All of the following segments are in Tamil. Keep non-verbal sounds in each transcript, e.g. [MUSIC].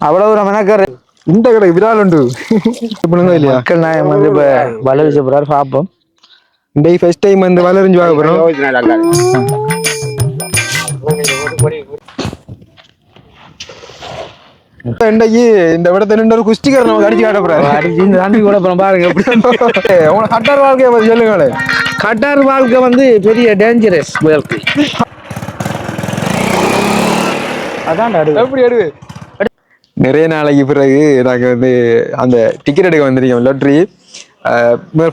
அவ்வளவு ஒரு மெனக்கர். இந்த கடை விரால் உண்டு. [LAUGHS] இல்லையா? மக்கள் நாயம் வந்து இப்ப வீச போறாரு பார்ப்போம். இந்த ஃபர்ஸ்ட் டைம் வந்து வளரிஞ்சு வாங்க போறோம். இன்றைக்கு இந்த விடத்தை நின்று ஒரு குஸ்டிகர் நமக்கு அடிச்சு காட்ட போறாரு. அடிச்சு இந்த தாண்டி கூட அப்புறம் பாருங்க உங்களை [LAUGHS] கட்டார் வாழ்க்கையை பத்தி சொல்லுங்களேன். கட்டார் வாழ்க்கை வந்து பெரிய டேஞ்சரஸ் வாழ்க்கை. அதான் எப்படி அடுவு? நிறைய நாளைக்கு பிறகு நாங்கள் வந்து அந்த டிக்கெட் எடுக்க வந்திருக்கோம் லாட்ரி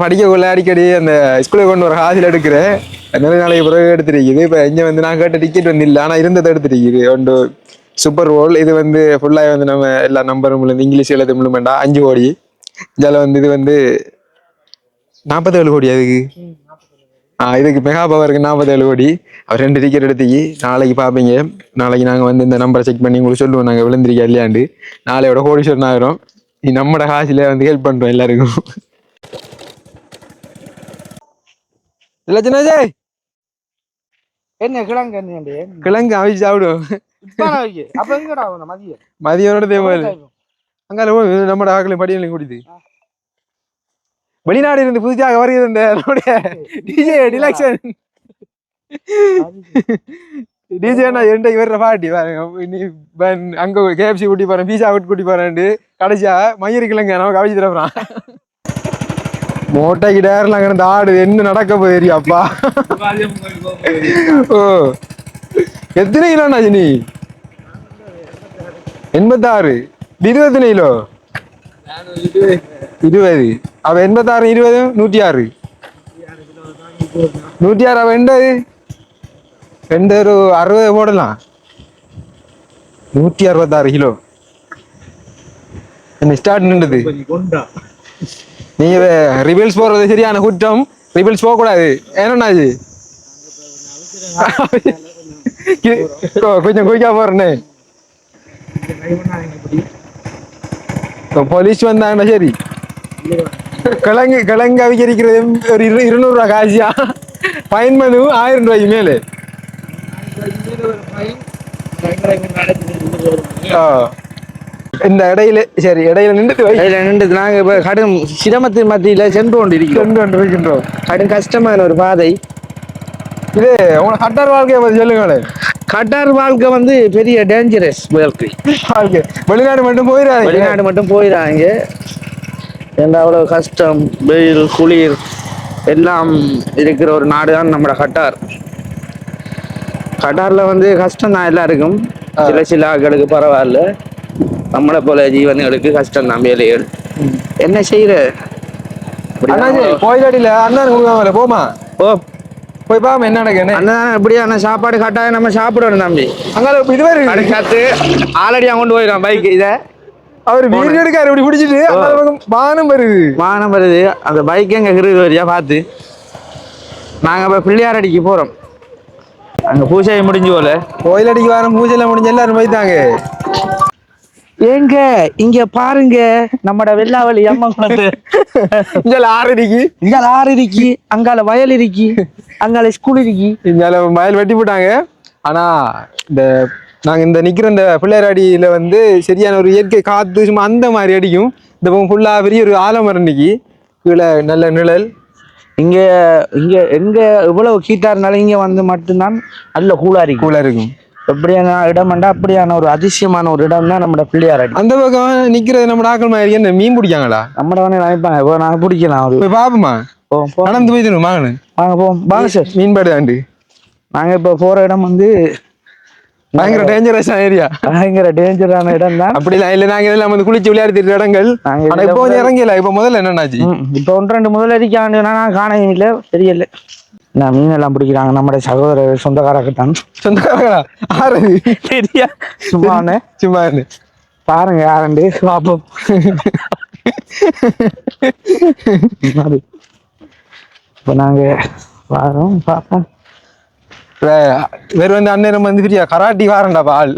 படிக்கக்குள்ள அடிக்கடி அந்த ஸ்கூலுக்கு கொண்டு வர ஹாசில் எடுக்கிறேன். நிறைய நாளைக்கு பிறகு எடுத்துருக்குது. இப்போ இங்கே வந்து நான் கேட்ட டிக்கெட் வந்து இல்லை ஆனால் இருந்ததை எடுத்துருக்குது. ஒன்று சூப்பர் ஓல் இது வந்து ஃபுல்லாக வந்து நம்ம எல்லா நம்பரும் இங்கிலீஷ் எழுத முழுமெண்டா அஞ்சு கோடி. இதில் வந்து இது வந்து நாற்பத்தேழு கோடி அதுக்கு. இதுக்கு மெகா பவருக்கு நாற்பத்தேழு கோடி. அவர் ரெண்டு டிக்கெட் எடுத்துக்கி நாளைக்கு பார்ப்பீங்க நாளைக்கு நாங்கள் வந்து இந்த நம்பரை செக் பண்ணி உங்களுக்கு சொல்லுவோம். நாங்கள் விழுந்திருக்கா இல்லையாண்டு நாளையோட கோடீஸ்வரன் ஆகிறோம். நீ நம்மட காசில் வந்து ஹெல்ப் பண்ணுறோம் எல்லாருக்கும். இல்லை சின்னாஜே. என்ன கிழங்கு என்ன கிழங்கு அவிச்சு சாப்பிடுவோம் அப்ப எங்கடா உன்னை மதியம்? மதியோட தேவையில்லை அங்கால போய் நம்மட ஆக்களை படியலையும் குடிது வெளிநாடு இருந்து புதுசாக வருகிறது இந்த நம்முடைய டிஜே டிலக்ஷன் டிஜே நான் இன்றைக்கு வர்ற பாட்டி. பாருங்க அங்க கேஎஃப்சி கூட்டி போறேன் பீஸா கூட்டி கூட்டி போறேன்ட்டு. கடைசியா மயிறு கிழங்க நமக்கு அவிச்சு தரப்புறான் மோட்டைக்கு டேர்லாம் கிடந்து ஆடு என்ன நடக்க போயிருப்பா ஓ. எத்தனை கிலோண்ணா நீ எண்பத்தாறு. இது எத்தனை கிலோ? இருபது. அவ எண்பத்தாறு இருபது நூற்றி ஆறு நூற்றி ஆறு அவ எண்பது. ரெண்டு ஒரு அறுபது போடலாம். நூற்றி அறுபத்தாறு கிலோ. என்ன ஸ்டார்ட் நின்றது? நீங்க ரிவல்ஸ் போறது சரியான குற்றம். ரிவல்ஸ் போக கூடாது ஏன்னா இது [LAUGHS] கொஞ்சம் குயிக்கா போறேன்னு போலீஸ் வந்தாங்கன்னா சரி கிழங்கு கிழங்கு அவிக்கிறது ஒரு இரு இருநூறு ரூபா காசியா ஃபைன் மனு ஆயிரம் ரூபாய்க்கு மேலே. இந்த இடையில சரி இடையில நின்று இதுல நின்று நாங்க இப்ப கடும் சிரமத்தின் மத்தியில சென்று கொண்டு இருக்கிறோம் கொண்டு வந்து வைக்கின்றோம் கடும் கஷ்டமான ஒரு பாதை இது உங்களை கட்டார் வாழ்க்கையை பத்தி சொல்லுங்களேன் கட்டார் வாழ்க்கை வந்து பெரிய டேஞ்சரஸ் வாழ்க்கை. வெளிநாடு மட்டும் போயிடாது வெளிநாடு மட்டும் போயிடாங்க ஏன்னா அவ்வளவு கஷ்டம்? வெயில் குளிர் எல்லாம் இருக்கிற ஒரு நாடு தான் நம்ம கட்டார். கட்டார்ல வந்து கஷ்டம் தான் எல்லாருக்கும் சில சில ஆட்களுக்கு பரவாயில்ல. நம்மளை போல ஜீவன்களுக்கு கஷ்டம் தான் வேலைகள். என்ன செய்யற கோயிலடியில அண்ணன் போமா ஓ போய் பாமா என்ன நடக்குன்னு அண்ணன் எப்படியான சாப்பாடு கட்டாயம் நம்ம சாப்பிடணும் தம்பி. அங்கால இதுவே கடை சாத்து ஆல்ரெடி கொண்டு போயிடும் பைக் இதை. அவர் வீடு எடுக்காரு இப்படி பிடிச்சிட்டு வானம் வருது. வாகனம் வருது. அந்த பைக் எங்க இருக்குது வரியா பார்த்து. நாங்க இப்ப பிள்ளையாரடிக்கு போறோம். அங்க பூஜை முடிஞ்சு போல. கோயிலடிக்கு வாரம் பூஜைலாம் முடிஞ்சு எல்லாரும் போயிட்டாங்க. ஏங்க இங்க பாருங்க நம்மட வெள்ளாவளி அம்மன் குளத்து இங்க ஆறடிக்கு இங்க ஆறு இருக்கி அங்கால வயல் இருக்கி அங்கால ஸ்கூல் இருக்கி இங்க மயில் வெட்டி போட்டாங்க. ஆனா இந்த நாங்க இந்த நிக்கிற இந்த பிள்ளையாரடியில வந்து சரியான ஒரு இயற்கை காத்து சும்மா அந்த மாதிரி அடிக்கும். இந்த ஃபுல்லா பெரிய ஒரு ஆலமரம் இன்னைக்கு கீழே நல்ல நிழல். இங்க இங்க எங்க இவ்வளவு கீட்டா இருந்தாலும் இங்க வந்து மட்டும்தான் நல்ல கூலா இருக்கு கூலா இருக்கும். எப்படியான இடம்டா அப்படியான ஒரு அதிசயமான ஒரு இடம் தான் நம்ம பிள்ளையாரடி அந்த பக்கம் நிக்கிறது நம்ம ஆக்கள் மாதிரி என்ன மீன் பிடிக்காங்களா? நம்மட வந்து நினைப்பாங்க இப்போ நான் பிடிக்கலாம் ஒரு போய் பாப்போமா? நடந்து போய் தரும் வாங்கணும் வாங்க போவோம் வாங்க சார் மீன் பாடு நாங்க இப்போ போற இடம் வந்து பயங்கர டேஞ்சரஸான ஏரியா பயங்கர டேஞ்சரான இடம் தான் அப்படிலாம் இல்ல நாங்க இதெல்லாம் வந்து குளிச்சு விளையாடி திரிகிற இடங்கள். நாங்க ஆனா இப்போ கொஞ்சம் இறங்கல இப்ப முதல்ல என்னன்னாச்சு? இப்போ ஒன்று ரெண்டு முதல் அடிக்க நான் இல்லை தெரியல. நான் மீன் எல்லாம் பிடிக்கிறாங்க. நம்ம சகோதரர் சொந்தக்காரக்கு தான் சொந்தக்காரங்களா ஆறது சரியா சும்மானே சும்மா. பாருங்க யாருண்டு? பார்ப்போம் இப்போ நாங்க வரோம் பார்ப்போம் வேற வந்து அண்ணன் வந்து பிரியா கராட்டி வாரண்டாப்பா ஆள்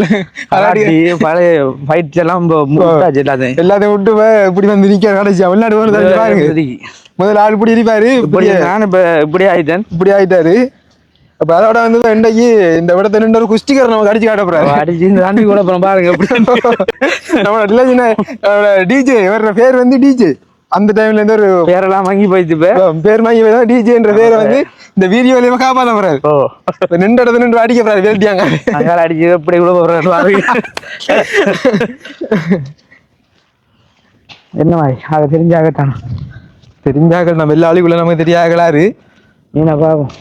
கராட்டி. பழைய ஃபைட் எல்லாம் எல்லாத்தையும். விட்டு இப்படி வந்து நிக்க கடைசியா? வெளிநாடு முதல்ல ஆள் இப்படி இருப்பாரு. இப்படி நான் இப்போ இப்படி ஆயிட்டேன். இப்படி ஆயிட்டாரு. அப்ப அதோட வந்து இன்றைக்கு இந்த விடத்தை நின்று ஒரு குஸ்டிகர் நமக்கு அடிச்சு காட்ட போறாரு. அடிச்சு இந்த தாண்டி கூட அப்புறம் பாருங்க நம்ம இல்ல டிஜே இவரோட பேர் வந்து டிஜே அந்த டைம்ல இருந்து ஒரு பேரெல்லாம் வாங்கி போயிடுச்சு பேர் வாங்கி டிஜேன்ற பேரை வந்து இந்த வீடியோலயுமே காப்பாத்த போறாரு. நின்ற இடத்துல நின்று அடிக்க போறாரு வெல்ட்டியாங்க அங்கால அடிச்சு எப்படி கூட போறாரு [LAUGHS] என்ன மாதிரி? அதை தெரிஞ்சாகட்டான் தெரிஞ்சாக்கள் நம்ம எல்லா ஆளுக்குள்ள நமக்கு தெரியாகலாரு நீனா பாவம்.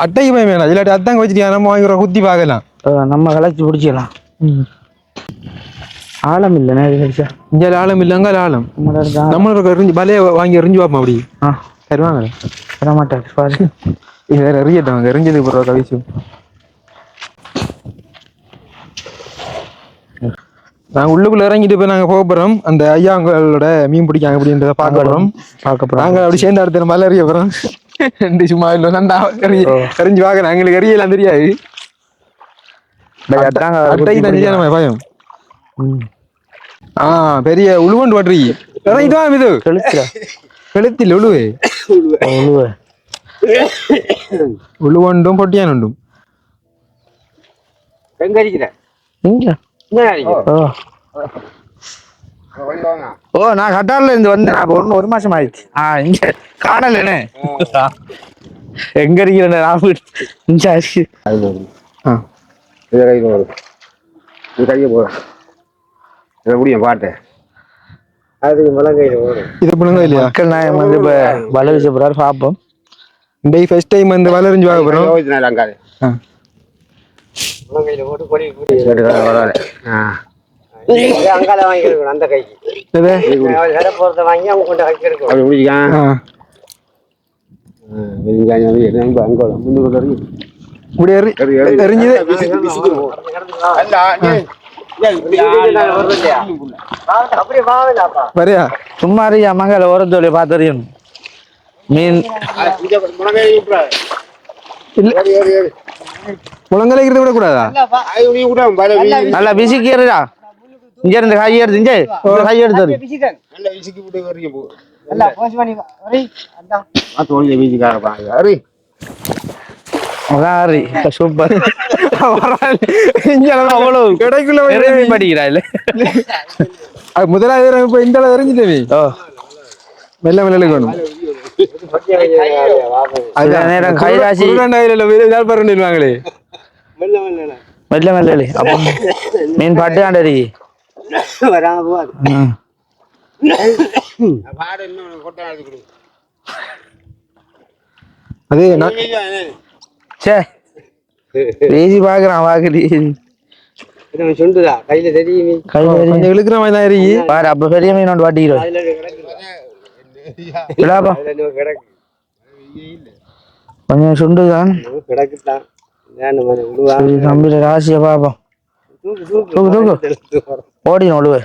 அட்டைக்கு போய் வேணாம். இல்லாட்டி அத்தாங்க வச்சுட்டு நம்ம வாங்கி குத்தி பார்க்கலாம். நம்ம கலைச்சு பிடிச்சிடலாம். ஆழம் இல்லைண்ணே இது இங்க ஆழம் இல்ல அங்க ஆழம். நம்மளோட எரிஞ்சு பலைய வாங்கி எரிஞ்சு பார்ப்போம் அப்படி. ஆ. தருவாங்க வர மாட்டாரு பாரு வேற எறியட்டும் எரிஞ்சதுக்கு போடுற கவிச்சு நாங்க உள்ளுக்குள்ள இறங்கிட்டு போய் நாங்க போக போறோம். அந்த ஐயா அவங்களோட மீன் பிடிக்காங்க அப்படின்றத பார்க்க போறோம். பார்க்க போறோம். நாங்க அப்படி சேர்ந்து அடுத்த மலை எறிய போறோம். ரெண்டு சும்மா இல்லை நண்டா. எறிஞ்சு எறிஞ்சு பார்க்க எங்களுக்கு எரியலாம் தெரியாது. அட்டைக்கு. நம்ம பயம். ஆ பெரிய உழுவண்டு வாட்டுறி. இறங்கிட்டு வா இது. கெளுத்தில் உழுவு. உழுவ. உழுவண்டும் பொட்டியானுண்டும். இங்க? ஓ. ஓ நான் கட்டார்ல இருந்து வந்தேன் அப்ப ஒரு ஒரு மாசம் ஆயிடுச்சு ஆ இங்க காணலண்ணே எங்க இருக்கிறேன் நான் இங்க அரிசி ஆ இது கைக்கு வரும் இது கைக்கு போதும் இதை முடியும் பாட்டு அது முழங்கையில் இது மக்கள் நாயம் வந்து இப்ப வலை வீச போறாரு பார்ப்போம் இந்த ஃபர்ஸ்ட் டைம் வந்து வளரிஞ்சு பார்க்க போறோம் முழங்கையில் போட்டு கொடி அங்கால வாங்கிக்கணும் அந்த கைக்கு? வேற போகிறத வாங்கி அவங்க கொண்டு கைக்கு எடுக்கும் அப்படி முடிக்கான் ஆ. அங்கே முன்னு கொண்டு வரைக்கும் இப்படி எறி- எறிஞ்சுது அப்படியே வாங்கலாப்பா வரையா சும்மா அறியா மங்கள ஓரத்தோலை பார்த்து அறியணும் மீன் முழங்கை விட்டுறாரு முழங்கலைக்கிறது விட கூடாதா நீ கூட பல நல்லா பிசிக்கிறா இங்க இருந்து கை எடுத்து இங்க. கை எடுத்து சூப்பர் அவ்வளவு கடைக்குள்ள படிக்கிறா இல்ல. அது முதலாவது இப்ப இந்த அளவு எறிஞ்சிட்டே ஓ. மெல்ல மெல்ல சில நேரம் கைராசி வேலை பரவாயில்லைங்களே வராம போவாது ம். பாடு இன்னும் கொட்டை எடுத்து கொடு. அது சே பேசி பாக்குறான் இது சுண்டுதா? கையில தெரியுமே கையில இழுக்கிற மாதிரி தான் எறியி பாரு அப்ப பெரிய மீன் ஒன்று வாட்டிக்கிறோம். கொஞ்சம் சுண்டுதான். கிடக்குதான். தம்பியில ராசியை பாப்போம் தூக்கு தூக்கு ஓடிடும் ஒழுவு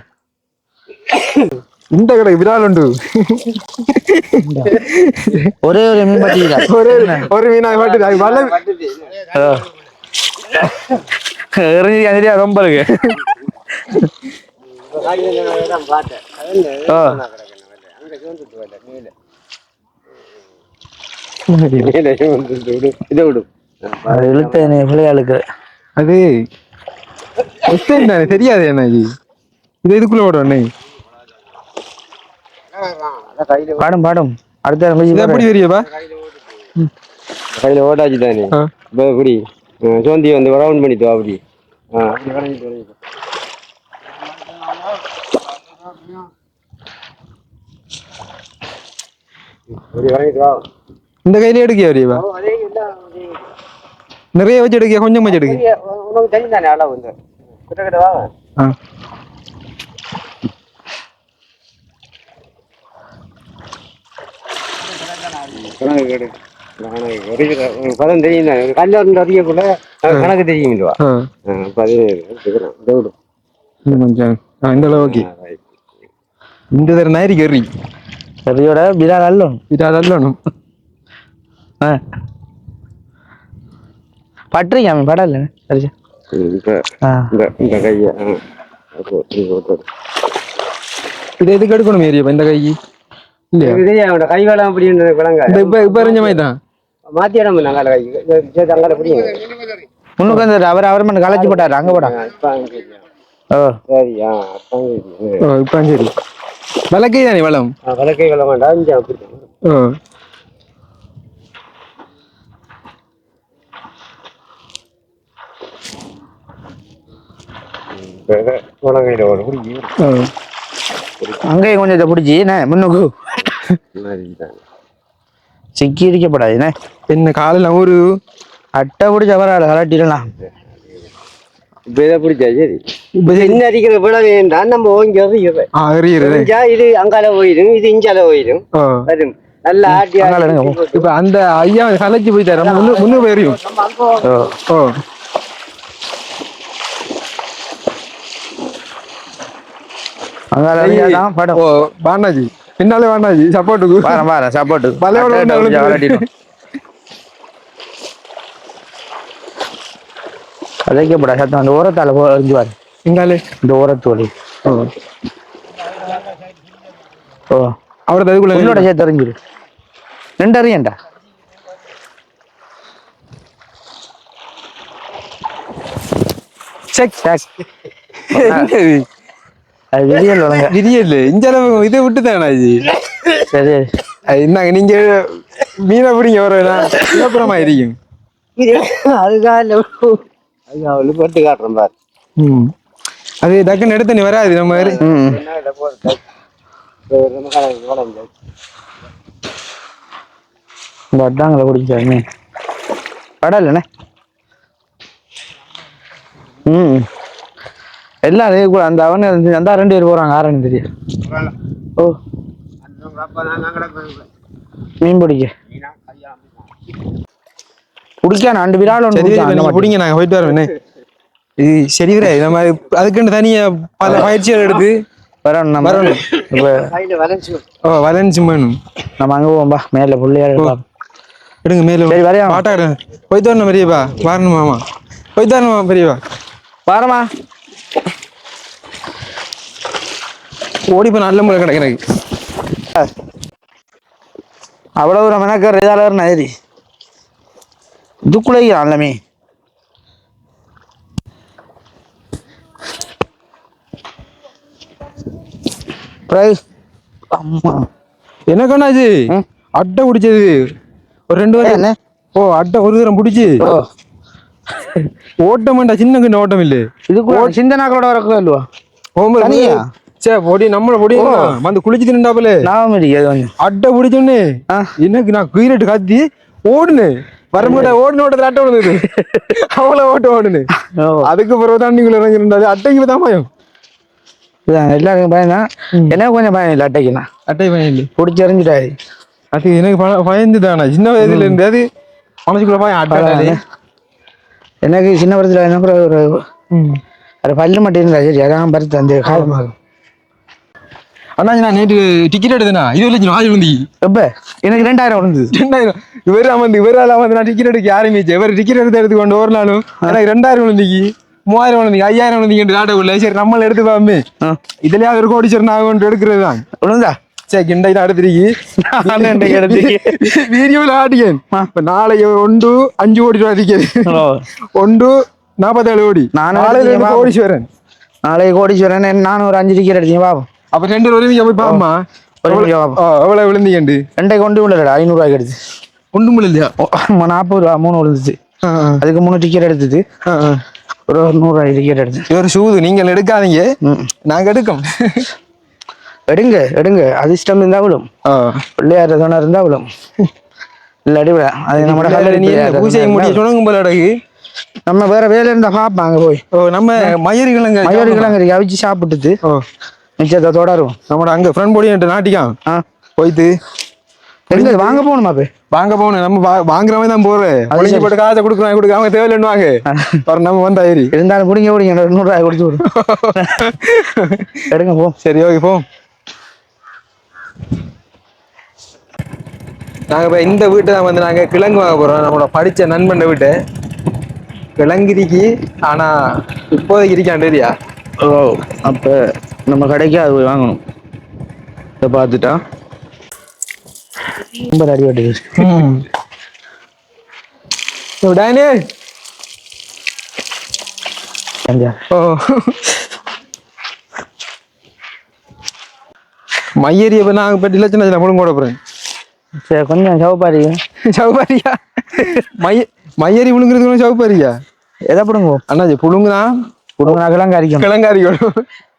இந்த கடை விரால் உண்டு ஒரே ஒரு மீன் பட்டிக்கிறா ஒரு ஒரு மீனா பாட்டு அது வலை எறிஞ்சி தெரியா ரொம்ப இருக்கு இதை விடு அது இழுத்த என்னை பிள்ளையாளுக்கு அது first time தானே? தெரியாது என்ன இது? இது இதுக்குள்ள பாடும் பாடும். அடுத்த இது எப்படி தெரியப்பா கையில ஓட்டாச்சு தானே. இப்போ சோந்தி வந்து ரவுண்ட் பண்ணிட்டு அப்படி ஆ. அப்படி வரைஞ்சிட்டு வரைஞ்சிட்டு இந்த கையில எடுக்கியா வரியவா ஓ, அதே எல்லாம் அதே. நிறைய வச்சு எடுக்கியா? கொஞ்சம் வச்சு எடுக்க பெரிய, உ- உனக்கு தெரியும் தானே அளவு வந்து. கிட்ட கிட்ட வா. பதம் தெரியும் தானே கல்யாணம் அறியக்குள்ள கணக்கு தெரியும் இல்லவா கொஞ்சம். இந்த தர ஆ. பட்டுறீங்க அவன் படம் இல்லை சரி ம், இப்ப ஆ. இந்த இந்த கையை ஆ. அப்போ இது எதுக்கு எடுக்கணும் ஏரியா இந்த கைக்கு இல்லையா? இது அவனோட கை வேலை அப்படின்னு விளங்க இந்த இப்ப இப்ப அறிஞ்ச மாதிரி தான் மாத்தி இடம் நாங்கள் அங்கே பிடிங்க முன்னுக்கு வந்து அவர் அவர் மட்டும் கலைச்சு போட்டாரு. அங்க போடா. இப்போ அங்கே ஓ. சரியா இப்போ சரி விளக்கே தானே வளம்? வழக்கை கொள்ள வேண்டாம். ஓ உலகையில் ஒரு பிடிக்கும் ஓ அங்கேயும் கொஞ்சம் இதை பிடிச்சி என்ன முன்னுக்கு. சிக்கி இருக்கப்படாது என்ன? என்ன காலையில் ஒரு அட்டை பிடிச்ச பரவாயில்ல கலட்டிடலாம் பிடிச்சா சரி. இப்போ என்ன அடிக்கிற விட வேண்டாம் நம்ம ஓங்கி எறிஞ்சா இது அங்கால போயிடும் இது இஞ்சால போயிடும். வரும். நல்லா ஆட்டி இப்போ அந்த ஐயா கலைச்சு போயிட்டாரு நம்ம முன்னு முன்னு ஓ ஓ அங்கே தான் படம் ஓ பாண்டாஜி. பின்னாலே பாண்டாஜி. சப்போர்ட்டுக்கு பாரு பாரு சப்போர்ட்டு பலையோட அட்டை வந்து பிடிச்சு விழுந்து. கலட்டிடும் அதைக்கப்படா சத்தம் அந்த ஓரத்தால போ எறிஞ்சுவாரு இங்காலே இந்த ஓரத்தோலி ஓ. அவரை அதுக்குள்ள உன்னோட சேர்த்து எறிஞ்சிரு ரெண்டு அறியண்டா? Check [LAUGHS] take. அது விரியல் விரியல் இந்த அளவு இதை விட்டு தானே இது? சரி. அது என்னங்க நீங்க மீனை பிடிங்க ஒரு அப்புறமா இருக்கும் அதுக்காக இல்ல. அதுக்காக அவளு போட்டு காட்டுறேன் பாரு. ம். அது டக்குன்னு எடுத்து நீ வராது நம்ம. இந்த அட்டாங்களை குடிச்சாங்க. ம். எல்லாம் அதே கூட அந்த அவனு அந்த ரெண்டு பேர் போறாங்க. ஆரணி தெரியும் ஓ. மீன் பிடிக்க. பிடிக்கான ரெண்டு விரால் ஒன்று. பிடிங்க நாங்க போயிட்டு வரோம் இது சரி வராது நம்ம அதுக்குன்னு தனியா பல பயிற்சிகள் எடுத்து வரணும் நம்ம. வரணும். இப்போ வளைஞ்சு ஓ வலன்சி வேணும். நம்ம அங்கே போவோம்பா மேலே பிள்ளையார். எடுங்க மேல சரி, வரையா? பாட்டா போயிட்டு வரணும் பெரியப்பா. வரணும் மாமா போயிட்டு வரணும் பெரியப்பா. பாரமா ஓடி போய் நல்ல முறை கிடைக்கு எனக்கு. அவ்வளோ ஒரு மெனக்கர் இதாளர் நதிரி இதுக்குள்ளே அல்லமே பிரைஸ். அம்மா. என்ன கண்ணாச்சு ம். அட்டை பிடிச்சது ஒரு ரெண்டு வாரம் என்ன? ஓ அட்டை ஒரு தரம் பிடிச்சி. ஓட்டம் வேண்டா சின்ன ஓட்டம் இல்ல இதுக்குள்ள சிந்தனாக்களோட வரக்கூடாது இல்லவா? ஓம்பர் தனியா? சே பொடி நம்மள பொடி வந்து குளிச்சு தின்னுட்டாப்புல அட்டை பிடிச்சோன்னு ஆ. எனக்கு நான் குயிரட்டு காத்தி ஓடுனு. வரமுடிய ஓடுன ஓட்டத்துல அட்டை விழுந்தது. [LAUGHS] அவ்வளவு ஓட்டம் ஓடுனு. அதுக்கு பிறகு தண்ணிக்குள்ள இறங்கி இருந்தாரு அட்டைக்கு தான் பயம். எல்லாருக்கும் பயம் தான். எனக்கு கொஞ்சம் பயம் இல்லை அட்டைக்குண்ணா அட்டை பயம் இல்லை. பிடிச்சி எறிஞ்சிட்டாரு. அது எனக்கு பயந்து தானே சின்ன வயதுல இருந்து அது மனசுக்குள்ள பயம். அட்டை எனக்கு சின்ன படத்தில் என்ன ஒரு பல்லு மட்டும் இருந்தா சரி. அதான் பருத்து அந்த காலமாக. அண்ணா நான் நேற்று டிக்கெட் எடுத்தேனா? இது வரைக்கும் ஆள் விழுந்தி எப்ப எனக்கு ரெண்டாயிரம் விழுந்தது ரெண்டாயிரம். இவர் அமர்ந்து இவர் அமர்ந்து நான் டிக்கெட் எடுக்க ஆரம்பிச்சேன் இவர் டிக்கெட் எடுத்து எடுத்துக்கொண்டு ஒரு நாளும் எனக்கு ரெண்டாயிரம் விழுந்திக்கு மூவாயிரம் விழுந்திக்கு ஐயாயிரம் விழுந்திக்கு ஆட்டோக்குள்ள சரி நம்மள எடுத்து பாமே. இதுலயே அவர் கோடிச்சர் நான் கொண்டு எடுக்கிறது தான். விழுந்தா சரி கிண்டை இன்றைக்கு எடுத்திருக்கேன். வீடியோவில் ஆட்டியன் இப்போ நாளைக்கு ஒன்று அஞ்சு கோடி ரூபா டிக்கெட் ஓ. ஒன்று நாற்பத்தேழு கோடி. இருந்து எடுத்தீங்க, கோடீஸ்வரன். நாளைக்கு கோடீஸ்வரன் நானும் ஒரு அஞ்சு டிக்கெட் எடுத்தீங்க பாப்போம் அப்ப ரெண்டு ஒரு நீங்க போய் பாமா ஒரு. எவ்வளவு விழுந்தீங்கண்டு ரெண்டை? கொண்டு விடலடா ஐநூறுரூவாய்க்கு எடுத்து. ஒன்றும் இல்லையா ஓ, நாற்பது ரூபா மூணு விழுந்துச்சு. அதுக்கு மூணு டிக்கெட் எடுத்தது. ஒரு நூறுரூவாய் டிக்கெட் எடுத்து இவர் சூது நீங்கள் எடுக்காதீங்க. ம். நாங்க எடுக்கோம். எடுங்க எடுங்க. அதிர்ஷ்டம் இருந்தா விழும். பிள்ளையார் துணை இருந்தா விழும். இல்லாடி அது நம்ம பூஜை முடிய சுணங்கும் போல அடகு. நம்ம வேற வேலை இருந்தா பாப்பாங்க போய். நம்ம மயிறு கிழங்கு மயூரி கிழங்கு அவிச்சு சாப்பிட்டுட்டு. ஓ மிச்சத்தை தொடரும் நம்மட அங்க ஃப்ரெண்ட் போடி நாட்டிக்கான் ஆ. போயிட்டு. எங்க? வாங்க போகணுமா போய் வாங்க போகணும். நம்ம வா- வாங்குற மாதிரி தான் போறேன் ஒளிஞ்சு போட்டு காசை கொடுக்குறாங்க கொடுக்க அவங்க தேவையில்லைன்னு வாங்க பாரு நம்ம வந்தாயிரி இருந்தாலும் பிடிங்க பிடிங்க ஒரு நூறுரூவாய் கொடுத்து விடும் [LAUGHS] எடுங்க போ. சரி ஓகே போ. நாங்க இப்ப இந்த வீட்டை தான் வந்து நாங்க கிழங்கு வாங்க போறோம். நம்மளோட படிச்ச நண்பன் வீட்டை. கிழங்கிரிக்கு ஆனா இப்போதைக்கு இருக்கான் தெரியா ஓ அப்போ நம்ம கடைக்கு அது வாங்கணும். இதை பார்த்துட்டா? ரொம்ப அடி விடானே கொஞ்சம் ஓ. மையேரி இப்போ நான் இப்போ டிலட்சம் நான் முழுங்க கூட போகிறேன் சரி கொஞ்சம் சவுப்பாரி சவுபாரியா மைய மையேரி புழுங்குறதுக்கு சவுபாரியா எதை பிடுங்குவோம்? அண்ணாச்சி புழுங்குதான் பிடுங்கினா கிழங்கு அரிக்கும் கிழங்காரி கூட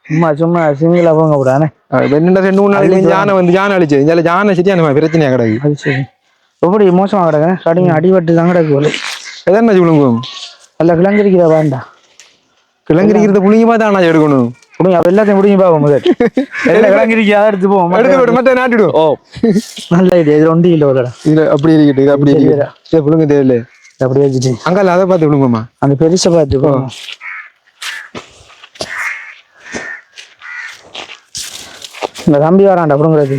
சும்மா சும்மா சிங்கிளா போங்க கூடானே ரெண்டு ரெண்டு மூணு நாளைக்கு யானை வந்து யானை அழிச்சு இதில் யானை சரியான பிரச்சனையா கிடக்கு அது சரி எப்படி மோசமா கிடக்கு கடிங்க அடிபட்டு தான் கிடக்கு போல எதனாச்சு புழுங்கும் நல்ல கிழங்கு இருக்கிற வேண்டாம் கிழங்கிருக்கிறத புழுங்கி பார்த்து அண்ணாச்சி எடுக்கணும் பிடிங்க அப்ப எல்லாத்தையும் பிடிங்கி பாப்போம் முதல் அதை எடுத்து போவோம் எடுத்து விடு மற்ற நாட்டிடும் ஓ நல்ல ஐடியா இது ஒண்டி இல்லை ஒரு இது அப்படி இருக்கட்டும் இது அப்படி இருக்கட்டும் சரி புழுங்க தேவையில்ல அப்படி வச்சுட்டு அங்கால அதை பார்த்து விழுங்குமா அந்த பெருசை பார்த்து போவோம் இந்த தம்பி வரான்டா அப்படிங்கிறது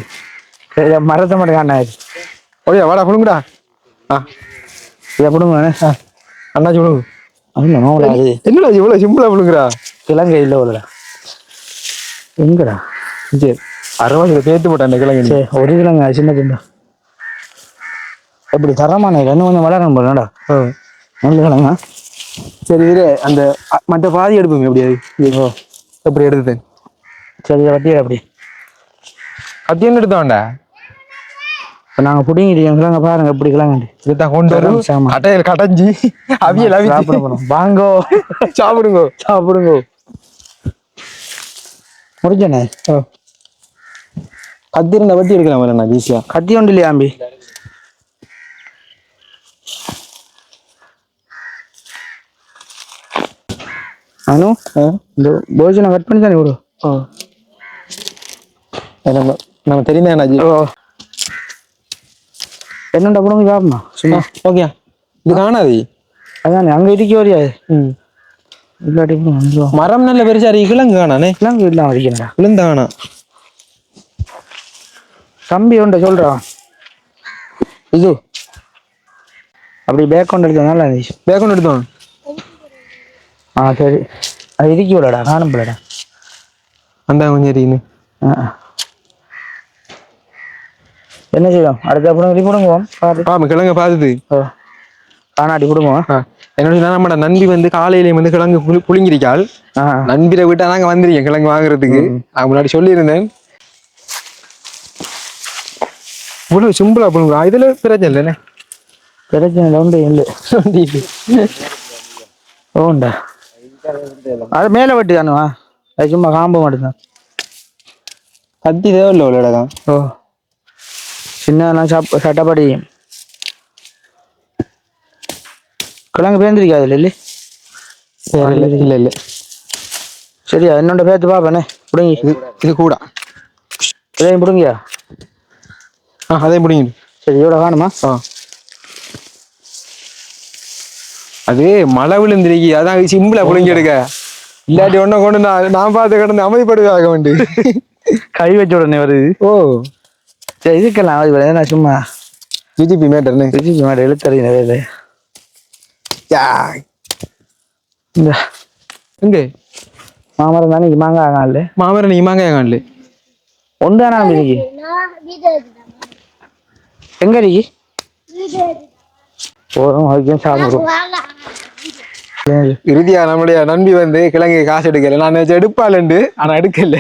இதை மரத்தை மட்டும் காணாது ஓடியா வாடா புழுங்குடா ஆ. இதை பிடுங்க அண்ணாச்சி புழுங்கு அது நோடா அது. என்னடா இவ்வளோ சிம்பிளா புழுங்குறா கிழங்கு இல்லை உள்ளடா எங்கடா? சரி அறுபது சேர்த்து போட்டேன் அந்த கிழங்கு சரி ஒரு கிழங்கு சின்ன துண்டா எப்படி தரமான ரெண்டு கொஞ்சம் வளரணும் போலடா. நல்ல கிழங்கா? சரி இரு அந்த மற்ற பாதி எடுப்போம் எப்படியாது எப்படி எடுத்தேன் சரி இதை வட்டி அப்படி. கத்தி என்ன எடுத்தோம்டா இப்போ நாங்கள் பிடிங்கிட்டோம் கிழங்க பாருங்க எப்படி கிழங்கு இதுதான் கொண்டு வரும். அட்டையில் கடைஞ்சி அவியல் சாப்பிட அவிச்சு போறோம். வாங்கோ. சாப்பிடுங்க. சாப்பிடுங்க. முடிஞ்சனே? கத்தி இருந்தா வட்டி எடுக்கலாம் இல்லைண்ணா ஈஸியா. கத்தி ஒன்று இல்லையா அம்பி? அனு இந்த போஜனை கட் பண்ணி தானே விடு நம்ம நம்ம தெரியுதா அண்ணாஜி. என்னண்டா பிடுங்க சாப்பிடமா? சும்மா. ஓகே. இது காணாது. அதானே அங்கே இடிக்க வரையாது ம். இல்லாட்டி மரம் நல்ல பெருசா இருக்கு காணானே. கிழங்கு இல்லாம அடிக்கணும்டா விழுந்த காணா. தம்பி உண்ட சொல்றான் இது. அப்படி பேக் கொண்டு எடுத்ததுனால பேக்கொண்டு எடுத்தோம். ஆ சரி. அது இடிக்க விடடா காணும் பிள்ளடா அந்த கொஞ்சம் இருக்குன்னு என்ன செய்யலாம் அடுத்த பிடுங்க பிடுங்குவோம். பாரு ஆமா கிழங்க பார்த்துது ஓ காணாடி ஆ. என்னோட நம்மட நண்பி வந்து காலையில வந்து கிழங்கு ஆ. நண்பிரை விட்டா நாங்க வந்திருக்கேன் கிழங்கு வாங்குறதுக்கு. நான் முன்னாடி சொல்லியிருந்தேன். இவ்வளவு சிம்பிளா பண்ணுங்க இதுல பிரச்சனை இல்லைண்ணே. பிரச்சனை உண்டு இல்லை ஓண்டா அது மேலே வெட்டி தானுவா? அது சும்மா காம்பு மட்டும்தான். கத்தி தேவையில்ல உள்ளடக்கா ஓ. சின்ன சாப் சட்டப்படி. கிழங்கு பேந்திருக்காது இல்லை இல்ல? இல்ல இல்ல சரியா? என்னோட பேத்து பாப்பனே. பிடுங்கி. இது கூட. இதையும் பிடுங்கியா? ஆ அதே முடியுது சரி இவ்வளோ காணுமா? ஆ. அது மழை விழுந்திருக்கி அதான் சிம்பிளா புளிங்க எடுக்க. இல்லாட்டி ஒன்ன கொண்டு நான் நான் பார்த்து கிடந்து அமைதிப்படுவாக வேண்டி கை வச்ச உடனே வருது. ஓ. சரி இதுக்கெல்லாம் வேற நான் சும்மா ஜிஜிபி மேட்டர்னு விஜய் மேடம் எழுத்தறிய வேலை இந்த. எங்க? மாமரம் தானே மாங்காய் ஆகல மாமரம் நீ மாங்காய் காணல ஒன்று தானே இன்னைக்கு? எங்க இருக்கு போகிறோம் அதுக்கும் சாப்பிடுவோம் இறுதியா நம்முடைய நண்பி வந்து கிழங்கு காசு எடுக்கல. நான் எடுப்பாளண்டு ஆனா எடுக்கல.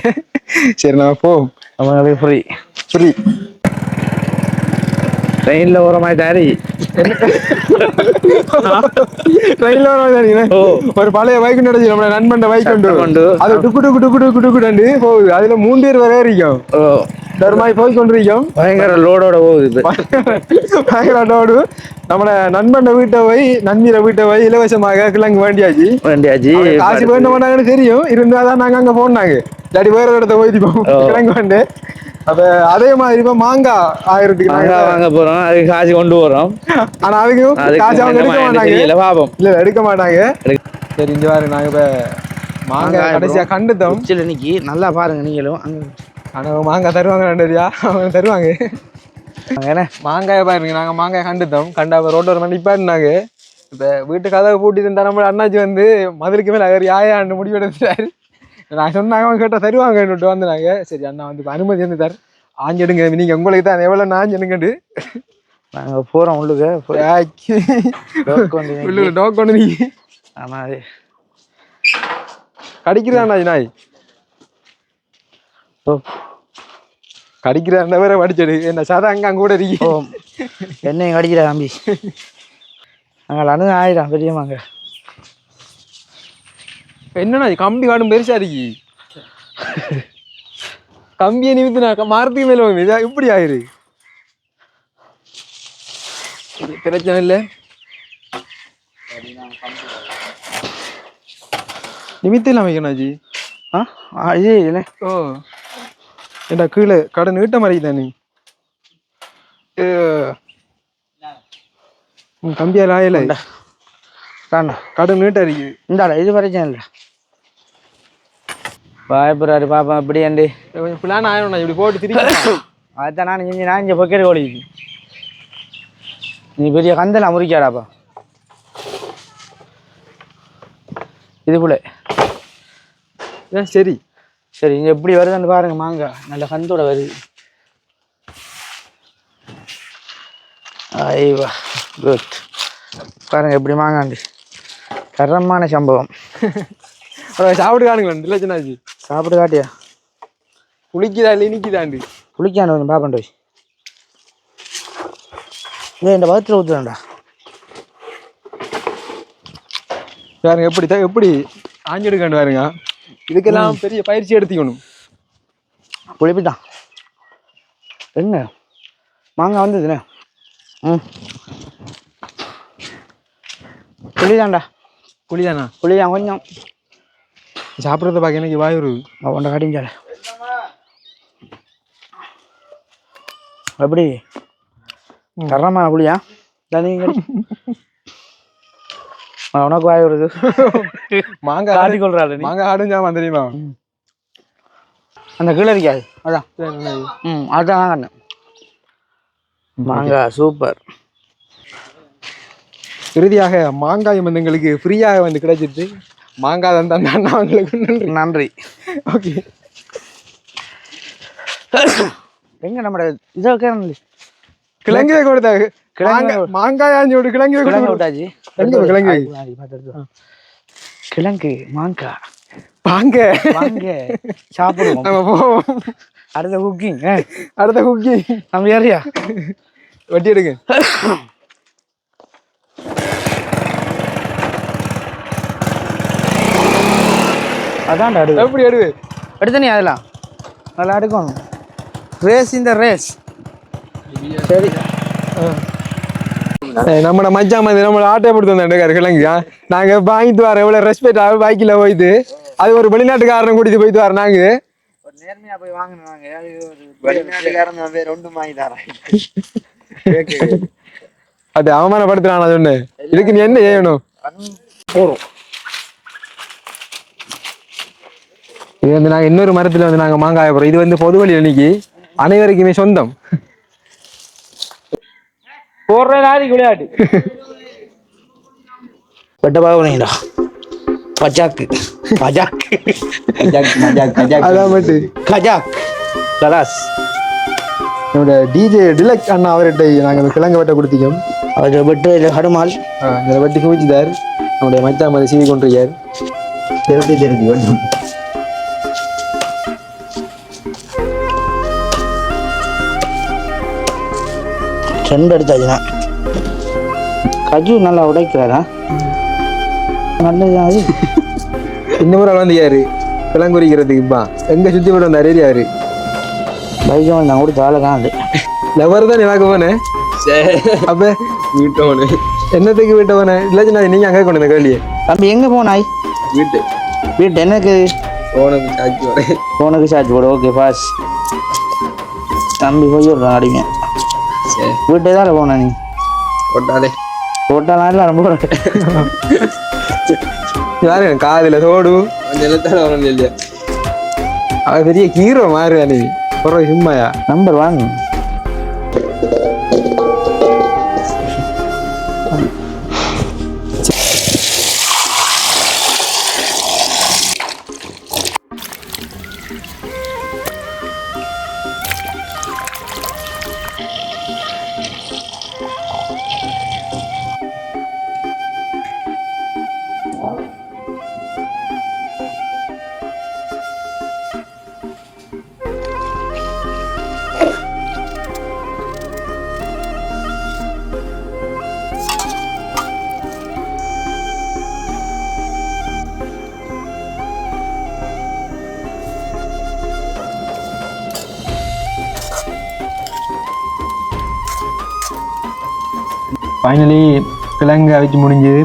சரி நான் போ அவங்களுக்கு ஃப்ரீ ஃப்ரீ ட்ரெயினில் போகிற மாதிரி தாரி ட்ரெயின்ல ஒரு பழைய பைக் நடச்சு நம்ம நண்பன் பைக் உண்டு. அது டுக்கு டுக்கு டுக்கு டுக்கு டுக்குண்டு போகுது. அதுல மூணு பேர் வர ஒரு மாதிரி போய் கொண்டிருக்கோம். பயங்கர லோடோட போகுது இப்போ பயங்கரோடு நம்மள நண்பன் வீட்டை போய் நண்பிர வீட்டை போய் இலவசமாக கிழங்கு வேண்டியாச்சு. வேண்டியாச்சு. காசு வேண்ட மாட்டாங்கன்னு தெரியும். இருந்தாதான் நாங்க அங்க போனாங்க. இல்லாட்டி வேற இடத்த போயிருப்போம். கிழங்கு வேண்டு அப்ப அதே மாதிரி இப்ப மாங்காய் ஆயிரத்துக்கு மாங்காய் வாங்க போகிறோம் அதுக்கு காசு கொண்டு போகிறோம் ஆனா அதுக்கும் அதுக்கு காசு அவங்க எடுக்க மாட்டாங்க. தெரியல பாப்போம். இல்ல இல்ல, எடுக்க மாட்டாங்க. சரி இங்க பாரு நாங்க இப்ப மாங்காய் கடைசியா. கண்டுட்டோம் உச்சில நிக்கி. நல்லா பாருங்க நீங்களும். அங்க ஆனா மாங்காய் தருவாங்க ரெண்டரியா அவங்க தருவாங்க. அங்க என்ன? மாங்காய் பாருங்க நாங்க மாங்காய் கண்டுட்டோம் கண்டா ரோட்டோர மணி நிப்பாட்டினாங்க இப்ப வீட்டு கதவை பூட்டி தர அண்ணாச்சி வந்து மதுரைக்கு மேல அவர் யாயாண்டு முடிவு எடுத்துட்டாரு நான் சொன்னாங்க அவங்க கேட்டா தருவாங்கன்னு வந்தாங்க சரி அண்ணா வந்து அனுமதி வந்து தர ஆஞ்செடுங்க நீங்க உங்களுக்கு தான் எவ்வளவு ஆஞ்செடுங்கண்டு நாங்கள் போகிறோம் உள்ளுக்கு. உள்ளுக்கு டாக் கொண்டு நீ. ஆமாம் அது. கடிக்கிறான் நாய் நாய் ஓ. கடிக்கிறான் வேற படிச்சடு என்ன சாதா அங்க அங்க கூட இருக்கி என்னையும் கடிக்கிற தம்பி. அங்கே அணு ஆயிரம் பெரியமாங்க என்னண்ணா கம்பி காடும் பெருசா இருக்கி. கம்பியை நிமித்தினா மரத்துக்கு மேல வந்து இதா இப்படி ஆயிரு. பிரச்சனை இல்ல. நிமித்தம் வைக்கணும் ஜி ஆ? இது என்ன? ஓ. ஏண்டா கீழே கடை நீட்ட மாதிரி தானே கம்பியால் ஆயல. கடை நீட்ட இருக்குது இந்தாடா இது பிரச்சனை இல்லை. பயப்படுறாரு பாப்பா அப்படி ஏண்டி? கொஞ்சம் பிளான் ஆயிடும் இப்படி போட்டு திருப்பி [COUGHS] அதான் நான் செஞ்சு நான் இங்கே பொக்கெட் கோழிக்கு நீ பெரிய கந்தல முறிக்காடாப்பா. இதுக்குள்ள. ஏன் சரி. சரி இங்கே எப்படி வருதுன்னு பாருங்க மாங்காய் நல்ல கந்தோட வருது. ஐவா குட் பாருங்க எப்படி மாங்காண்டி. தரமான சம்பவம். [LAUGHS] அப்புறம் சாப்பிட்டு காணுங்களேன் இல்லை சின்னாச்சு. சாப்பிட்டு காட்டியா? புளிக்குதா இல்லை இனிக்குதாண்டு குளிக்காண்டு கொஞ்சம் பாப்பண்டு ஏன் இந்த பக்கத்தில் ஊற்றுறேன்டா பாருங்க எப்படி தான் எப்படி? ஆஞ்செடுக்காண்டு பாருங்க. இதுக்கெல்லாம் பெரிய பயிற்சி எடுத்துக்கணும். புளிப்பிட்டான் என்ன? மாங்காய் வந்ததுண்ணே ம். புளிதான்டா. புளிதானா? புளிதான் கொஞ்சம். சாப்பிட்றத பார்க்க எனக்கு வாய் வருது அவன்ட கடிஞ்சால எப்படி? தரமான புளியா? தனிங்க உனக்கு வாய் வருது மாங்காய் காட்டி கொள்றாள் நீ. மாங்காய் ஆடும் ஜாமான் தெரியுமா? அந்த கீழே இருக்காது. அதான். சரி? ம் அதான் கண்டேன். மாங்காய் சூப்பர். இறுதியாக மாங்காய் வந்து எங்களுக்கு ஃப்ரீயாக வந்து கிடைச்சிட்டு மாங்காய் தந்த அவங்களுக்கு நன்றி. நன்றி. ஓகே எங்க நம்ம இதை கேரளி கிழங்கே கொடுத்தாங்க கிழங்கு மாங்காய் ஆஞ்சி விட்டு கிழங்கே கிழங்கு கொடுத்து விட்டாச்சு. கிழங்கு? கிழங்கு மாங்காய் வாங்க வாங்க சாப்பிடுவோம். நம்ம போவோம். அடுத்த குக்கிங் அடுத்த குக்கி நம்ம ஏரியா வட்டி எடுங்க. அதான்டா அடுத்து எப்படி எடுவு எடுத்த நீ அதெல்லாம் நல்லா எடுக்கணும் ரேஸ் இந்த ரேஸ் சரி. ஏய், நம்மட மச்சான் மாதிரி நம்மள ஆட்டோ கொடுத்து வந்தாரு கிழங்கு நாங்க வாங்கிட்டு வரோம் எவ்வளவு ரெஸ்பெக்ட் ஆகும் பைக்கில் போயிட்டு. அது ஒரு வெளிநாட்டுக்காரன் கூட்டிட்டு போயிட்டு வரோம் நாங்க. நேர்மையா போய் வாங்கினாங்க வெளிநாட்டுக்காரன் நான் வேற ஒன்றும் வாங்கி தரேன் அது அவமானப்படுத்துறான் நான் சொன்னேன். இதுக்கு நீ என்ன செய்யணும்? போறோம். இது வந்து நாங்க இன்னொரு மரத்துல வந்து நாங்க மாங்காய போறோம் இது வந்து பொது வழி அன்னைக்கு. அனைவருக்குமே சொந்தம். போடுற நாளைக்கு விளையாட்டு. வெட்ட பாவனீங்களா பஜாக்கு பஜாக்கு கஜாக் மஜாக் கஜாக் அதான் மட்டும். கஜாக் கலாஸ். என்னோட டிஜே டிலக்ஸ் அண்ணா அவர்கிட்ட நாங்க இந்த கிழங்கு வெட்ட கொடுத்திக்கோம் அது வெட்டு ஹடுமால் இதில் வெட்டி குவிச்சுதார் நம்முடைய மச்சான் மாதிரி சீவி கொண்டிருக்கார். தெரிஞ்சு ரெண்டு எடுத்தாச்சுண்ணா கஜு நல்லா உடைக்கிறாரா? நல்லது இன்னொரு ஆள் வந்து யாரு? கிழங்கு உரிக்கிறதுக்கு இப்போ. எங்க சுத்தி போட்டு வந்தார்? யாரு? பைஜம் நான் கொடுத்த ஆளு காணது லவர் தான் எனக்கு போனேன் அப்ப? வீட்டோனு என்னத்துக்கு வீட்டை போனேன் இல்லை நீங்க அங்கே கொண்டு வந்த கேள்வியே. தம்பி எங்கே போனாய்? வீட்டு. வீட்டு எனக்கு போனுக்கு சாக்கி வரேன் ஃபோனுக்கு சார்ஜ் போடு ஓகே பாஸ் தம்பி போய் விட்றான் அடிங்க. சரி வீட்டு தான் போன நீ? போட்டாலே. போட்டால் நான் ரொம்ப [LAUGHS] யாரு காதுல சோடு. எழுத்தால வரணும் இல்லையா? அவ பெரிய ஹீரோ மாறு நீ. ஒரு சும்மாயா? நம்பர் ஒன் ஃபைனலி கிழங்கு அவிச்சு முடிஞ்சுது.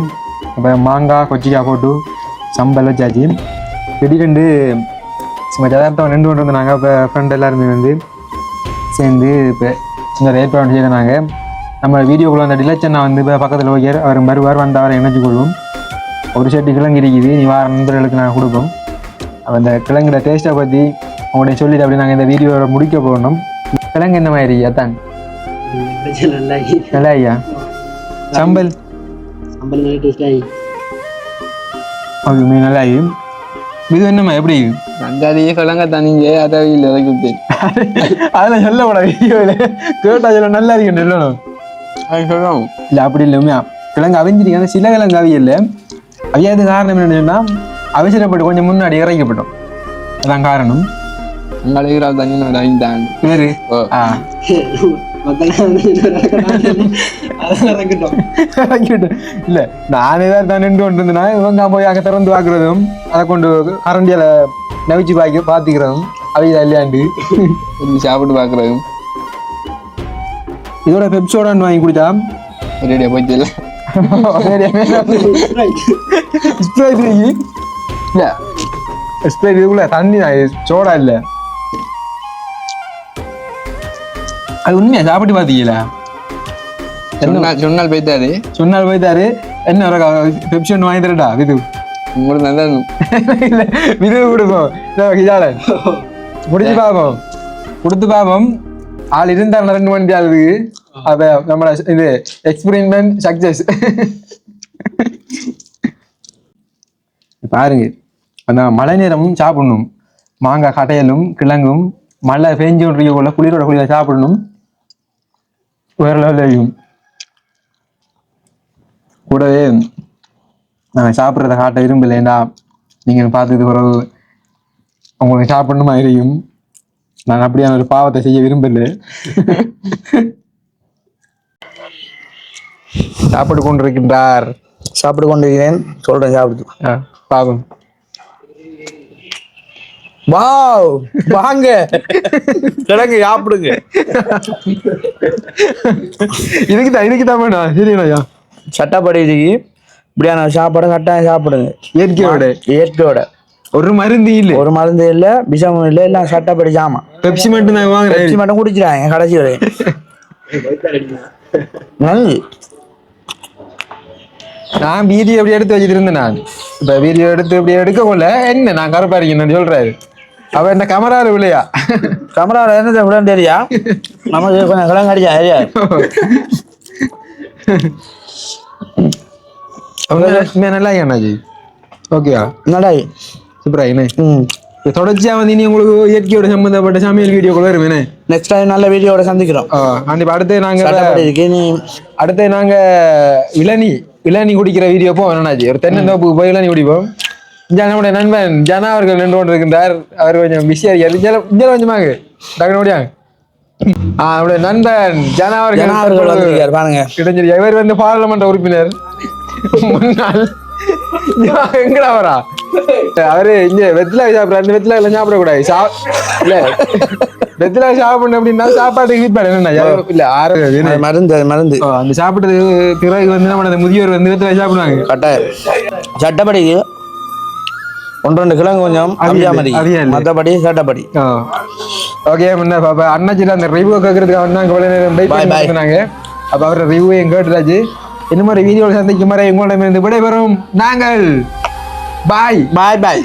இப்போ மாங்காய் கொச்சிக்காய் போட்டு சம்பல் வச்சாச்சு. திடீரெண்டு சும்மா ஜதார்த்தம் ரெண்டு கொண்டு வந்தாங்க இப்போ ஃப்ரெண்ட் எல்லாருமே வந்து சேர்ந்து இப்போ சின்ன ஏற்பாடு செய்தாங்க நம்ம வீடியோக்குள்ள அந்த டிலச்சண்ணா வந்து இப்போ பக்கத்தில் ஓகே அவர் வருவார் வந்து அவரை இணைச்சு கொள்வோம். ஒரு செட்டு கிழங்கு இருக்குது. நீ வார நண்பர்களுக்கு நாங்கள் கொடுப்போம். அப்ப அந்த கிழங்குட டேஸ்ட்டை பற்றி உங்கள்கிட்ட சொல்லிட்டு அப்படி நாங்கள் இந்த வீடியோவை முடிக்க போகணும் கிழங்கு என்ன மாதிரி அதான். நல்லா ஐயா சம்பல் ஓகே நல்லா ஐயா இது என்னம்மா எப்படி? அங்காடியே கிழங்க தனிங்க அதை இல்லை வைக்க [LAUGHS] அதெல்லாம் சொல்லக்கூடாது வீடியோவில் கேட்டா சொல்ல நல்லா இருக்கு சொல்லணும். அது சொல்லுவோம் இல்லை அப்படி இல்லை உண்மையா? கிழங்கு அவிஞ்சிருக்கு ஆனால் சில கிழங்கு அவியல்ல அவியாத காரணம் என்னன்னா அவசரப்பட்டு கொஞ்சம் முன்னாடி இறக்கப்பட்டோம் அதான் காரணம். இருக்கிற தண்ணி வாங்கிட்டான் வேறு? ஓ. ஆ. [LAUGHS] இல்ல நானே தான் நின்று கொண்டு இருந்தேன்னா இவங்க போய் அங்கே திறந்து பார்க்குறதும் அதை கொண்டு அரண்டியில் நவிச்சு பாக்கி பார்த்துக்கிறதும் அவையா இல்லையாண்டு சாப்பிட்டு பார்க்குறது இதோட பெப்சோடான்னு வாங்கி குடிச்சா ஒரேடியா போயிட்டு இல்லை ஸ்ப்ரைட் இல்ல ஸ்ப்ரைட் இதுக்குள்ள தண்ணி சோடா இல்ல அது உண்மையா? சாப்பிட்டு பாத்தீங்களா? சொன்னால் சொன்னால் போயிட்டாரு. சொன்னால் போய்த்தாரு என்ன ஒரு பெப்சி ஒன்று வாங்கி தரட்டா விது. உங்களுக்கு நல்லா இல்ல விது கொடுப்போம் இதால முடிச்சு பார்ப்போம் கொடுத்து பார்ப்போம் ஆள் இருந்தார் ரெண்டு மணி ஆகுது அப்ப நம்மளோட இது எக்ஸ்பெரிமெண்ட் சக்சஸ் பாருங்க. அந்த மழை நேரமும் சாப்பிடணும். மாங்காய் கடையலும் கிழங்கும் மழை பெஞ்சு கொண்டிருக்கக்குள்ள குளிரோட குளிர சாப்பிடணும். வேற லெவலையும் கூடவே நாங்கள் சாப்பிட்றத காட்ட விரும்பலைண்டா நீங்கள் பார்த்தது பிறகு உங்களுக்கு சாப்பிடணுமா இருக்கும் நான் அப்படியான ஒரு பாவத்தை செய்ய விரும்பல சாப்பிட்டு கொண்டிருக்கின்றார் சாப்பிட்டு கொண்டிருக்கிறேன் சொல்றேன் சாப்பிடுது ஆ, பாவம் வாவ் வாங்க. கிழங்கு சாப்பிடுங்க. இதுக்கு தான் இதுக்கு தான் வேணாம் சரிண்ணா சட்டப்படி இதுக்கு. இப்படியான சாப்பாடு கட்டாயம் சாப்பிடுங்க. இயற்கையோட. இயற்கையோட. ஒரு மருந்து இல்லை. ஒரு மருந்து இல்ல விஷமும் இல்ல எல்லாம் சட்டப்படி ஜாமா பெப்சி மட்டும் நான் வாங்குறேன். பெப்சி மட்டும் குடிச்சிடாங்க கடைசி வரை. நல்லது நான் வீடியோ எப்படி எடுத்து வச்சுட்டு இருந்தேன் நான். இப்ப வீடியோ எடுத்து இப்படி எடுக்க கொள்ள என்ன நான் கருப்பா இருக்கேன்னு சொல்றாரு. அவ என்ன கமராரு இல்லையா கமரால என்ன விட தெரியா? நமக்கு கொஞ்சம் அவங்க உண்மையா நல்லா அண்ணாஜி ஓகேயா? என்னடா சூப்பரா என்ன? ம் தொடர்ச்சியா வந்து இனி உங்களுக்கு இயற்கையோட சம்பந்தப்பட்ட சமையல் வீடியோக்குள்ள வருவேனே நெக்ஸ்ட் டைம் நல்ல வீடியோட சந்திக்கிறோம். கண்டிப்பா. அடுத்து நாங்க சட்டப்படி இருக்கு நீ அடுத்து நாங்க இளநி இளநி குடிக்கிற வீடியோ போவோம் அண்ணாஜி ஒரு தென்னந்தோப்புக்கு போய் இளநி குடிப்போம். நம்முடைய நண்பன் ஜனா அவர்கள் நின்று கொண்டிருக்கின்றார். அவர் கொஞ்சம் பிஸியா இருக்கார். இங்கே கொஞ்சமாங்க டக்குனு ஓடியாங்க ஆ நம்முடைய நண்பன் ஜனா அவர்கள் பாருங்க இடைஞ்சல் இவர் வந்து பாராளுமன்ற உறுப்பினர். முன்னாள். எங்கடா வரா அவரு இங்க வெத்தில சாப்பிடுற அந்த வெத்தில எல்லாம் சாப்பிடக்கூடாது. சா இல்ல. வெத்தில சாப்பிடணும் அப்படின்னா சாப்பாட்டுக்கு வீட்பாடு என்னண்ணா இல்ல ஆரோக்கியம் மருந்து மருந்து. அந்த சாப்பிட்டது பிறகு வந்து நம்ம முதியோர் வந்து வெத்தில சாப்பிடுவாங்க. கட்டாயம். சட்டப்படிக்கு ஒன்று ரெண்டு கிழங்கு கொஞ்சம் அவியாமதி. மற்றபடி சட்டப்படி ஓகே முன்ன அப்ப அண்ணாச்சில அந்த ரிவ்யூ கேட்கறதுக்கு வந்தாங்க இவ்வளவு நேரம் வெயிட். பண்ணி சொன்னாங்க அப்ப அவரோட ரிவ்யூவையும் கேட்டுட்டாச்சு. இந்த மாதிரி வீடியோவில் சந்திக்கும் வரை உங்களிடமிருந்து விடைபெறும் நாங்கள். பாய் பாய் பாய்